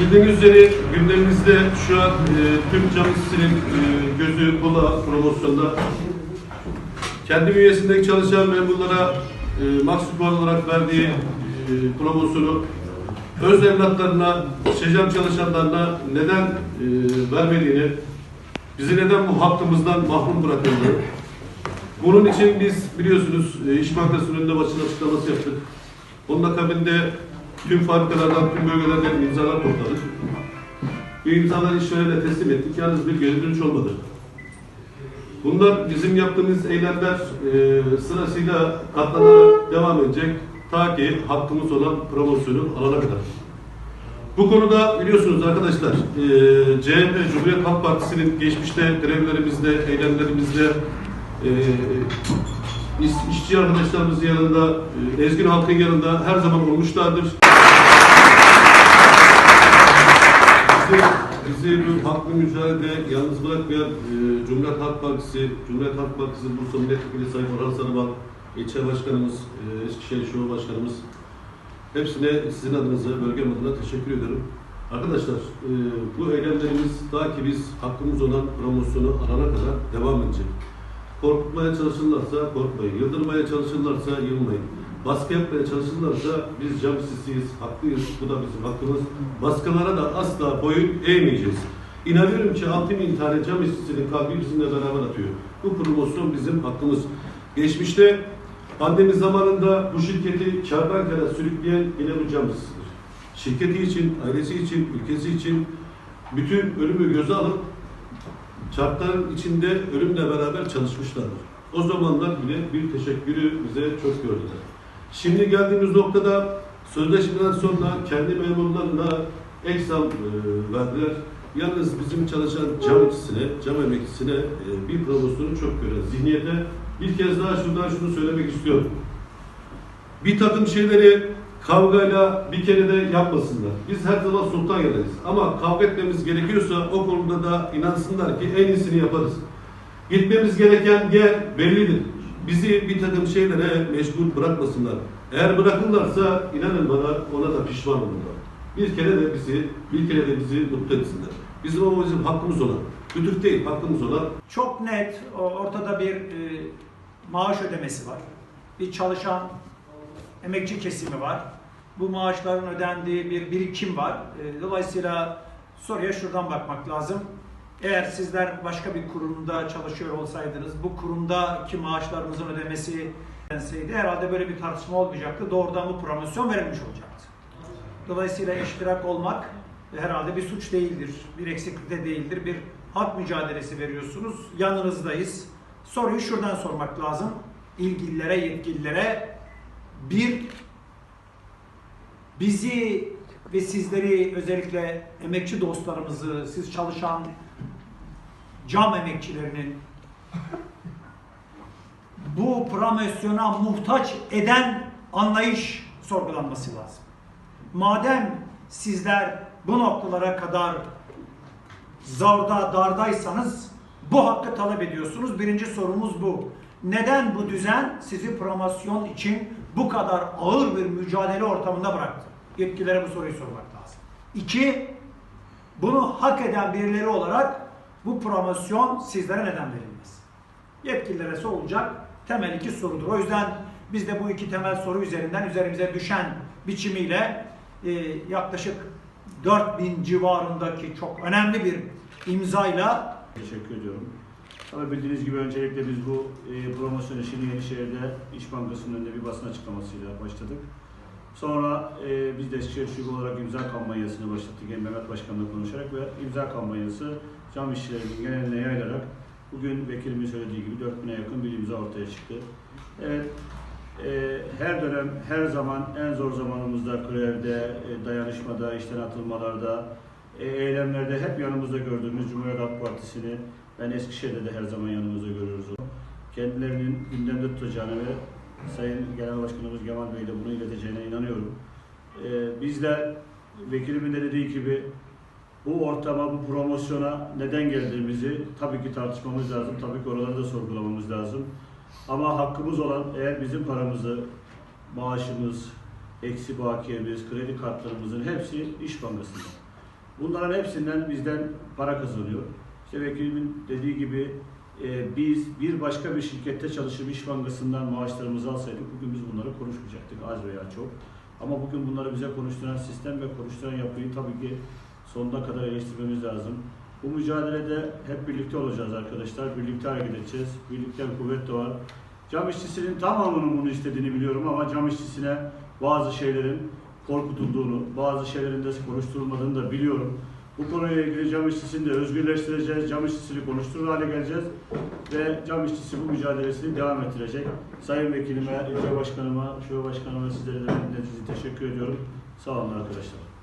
Bildiğiniz üzere gündemimizde şu an e, tüm cam e, gözü kulağı promosyonda. Kendi bünyesindeki çalışan memurlara e, maksut olarak verdiği e, promosyonu öz evlatlarına, şecam çalışanlarına neden e, vermediğini, bizi neden bu hakkımızdan mahrum bırakıldığını, bunun için biz biliyorsunuz e, İş Bankası'nın önünde basın açıklaması yaptık. Onun akabinde tüm fabrikalardan, tüm bölgelerden imzalar topladık. Bu imzaları işverene teslim ettik. Yalnız bir geri dönüş olmadı. Bunlar bizim yaptığımız eylemler e, sırasıyla katlanarak devam edecek. Ta ki hakkımız olan promosyonu alana kadar. Bu konuda biliyorsunuz arkadaşlar, e, CHP, Cumhuriyet Halk Partisi'nin geçmişte grevlerimizde, eylemlerimizde e, işçi arkadaşlarımızın yanında, e, ezgin halkın yanında her zaman olmuşlardır. Bizi, bizi bu haklı mücadelede yalnız bırakmayan e, Cumhuriyet Halk Partisi, Cumhuriyet Halk Partisi Bursa Milletvekili Sayın Orhan Sarıbal, ilçe başkanımız, e, Eskişehir Şube Başkanımız, hepsine sizin adınıza, bölgem adına teşekkür ediyorum. Arkadaşlar, e, bu eylemlerimiz daha ki biz hakkımız olan promosyonu alana kadar devam edecek. Korkutmaya çalışırlarsa korkmayın, yıldırmaya çalışırlarsa yılmayın. Baskı yapmaya çalışırlarsa biz cam sisiyiz, haklıyız, bu da bizim hakkımız. Baskılara da asla boyun eğmeyeceğiz. İnanıyorum ki 6 bin tane cam işçisinin kalbi bizimle beraber atıyor. Bu promosyon bizim hakkımız. Geçmişte pandemi zamanında bu şirketi kardan kara sürükleyen yine bu cam işçisidir. Şirketi için, ailesi için, ülkesi için bütün ölümü göze alıp şartların içinde ölümle beraber çalışmışlardır. O zamanlar bile bir teşekkürü bize çok gördüler. Şimdi geldiğimiz noktada sözleşmeden sonra kendi memurlarına ek e, verdiler. Yalnız bizim çalışan cam işçisine, cam emekçisine e, bir promosyonu çok gören zihniyete bir kez daha şuradan şunu söylemek istiyorum. Bir takım şeyleri kavgayla bir kere de yapmasınlar. Biz her zaman sultan yanarız. Ama kavga etmemiz gerekiyorsa o konuda da inansınlar ki en iyisini yaparız. Gitmemiz gereken yer bellidir. Bizi bir takım şeylere mecbur bırakmasınlar. Eğer bırakırlarsa inanın bana ona da pişman olurlar. Bir kere de bizi, bir kere de bizi mutlu etsinler. Bizim o bizim hakkımız olan, müdür değil hakkımız olan Çok net ortada bir e, maaş ödemesi var. Bir çalışan emekçi kesimi var. Bu maaşların ödendiği bir birikim var. E, dolayısıyla soruya şuradan bakmak lazım. Eğer sizler başka bir kurumda çalışıyor olsaydınız bu kurumdaki maaşlarınızın ödemesi denseydi herhalde böyle bir tartışma olmayacaktı. Doğrudan bu promosyon verilmiş olacaktı. Dolayısıyla iştirak olmak herhalde bir suç değildir, bir eksiklik de değildir, bir hak mücadelesi veriyorsunuz. Yanınızdayız. Soruyu şuradan sormak lazım. İlgililere, yetkililere bir bizi ve sizleri özellikle emekçi dostlarımızı, siz çalışan cam emekçilerinin bu promosyona muhtaç eden anlayış sorgulanması lazım. Madem sizler bu noktalara kadar zorda, dardaysanız bu hakkı talep ediyorsunuz. Birinci sorumuz bu. Neden bu düzen sizi promosyon için bu kadar ağır bir mücadele ortamında bıraktı? Yetkililere bu soruyu sormak lazım. İki, bunu hak eden birileri olarak bu promosyon sizlere neden verilmez? Yetkililere sorulacak temel iki sorudur. O yüzden biz de bu iki temel soru üzerinden üzerimize düşen biçimiyle e, yaklaşık 4000 civarındaki çok önemli bir imzayla Teşekkür ediyorum. Ama bildiğiniz gibi öncelikle biz bu e, promosyon işini Yenişehir'de İş Bankası'nın önünde bir basın açıklamasıyla başladık. Sonra e, biz de Eskişehir Şube olarak imza kampanyasını başlattık. Yani Mehmet Başkan'la konuşarak ve imza kampanyası cam işçilerinin geneline yayılarak bugün vekilimin söylediği gibi 4000'e yakın bir imza ortaya çıktı. Evet, e, her dönem, her zaman en zor zamanımızda grevde, e, dayanışmada, işten atılmalarda, e, eylemlerde hep yanımızda gördüğümüz Cumhuriyet Halk Partisi'ni ben Eskişehir'de de her zaman yanımızda görüyoruz. Kendilerinin gündemde tutacağını ve Sayın Genel Başkanımız Kemal Bey de bunu ileteceğine inanıyorum. E, bizler vekilimin de dediği gibi bu ortama, bu promosyona neden geldiğimizi tabii ki tartışmamız lazım. Tabii ki oraları da sorgulamamız lazım. Ama hakkımız olan eğer bizim paramızı, maaşımız, eksi bakiyemiz, kredi kartlarımızın hepsi İş Bankası'nda. Bunların hepsinden bizden para kazanıyor. İşte vekilimin dediği gibi e, biz bir başka bir şirkette çalışıp İş Bankası'ndan maaşlarımızı alsaydık bugün biz bunları konuşmayacaktık az veya çok. Ama bugün bunları bize konuşturan sistem ve konuşturan yapıyı tabii ki sonuna kadar eleştirmemiz lazım. Bu mücadelede hep birlikte olacağız arkadaşlar. Birlikte hareket edeceğiz. Birlikten kuvvet doğar. Cam işçisinin tamamının bunu istediğini biliyorum ama cam işçisine bazı şeylerin korkutulduğunu, bazı şeylerin de konuşturulmadığını da biliyorum. Bu konuyla ilgili cam işçisini de özgürleştireceğiz, cam işçisini konuşturur hale geleceğiz ve cam işçisi bu mücadelesini devam ettirecek. Sayın Vekilime, ilçe başkanıma, şube başkanıma sizlere de teşekkür ediyorum. Sağ olun arkadaşlar.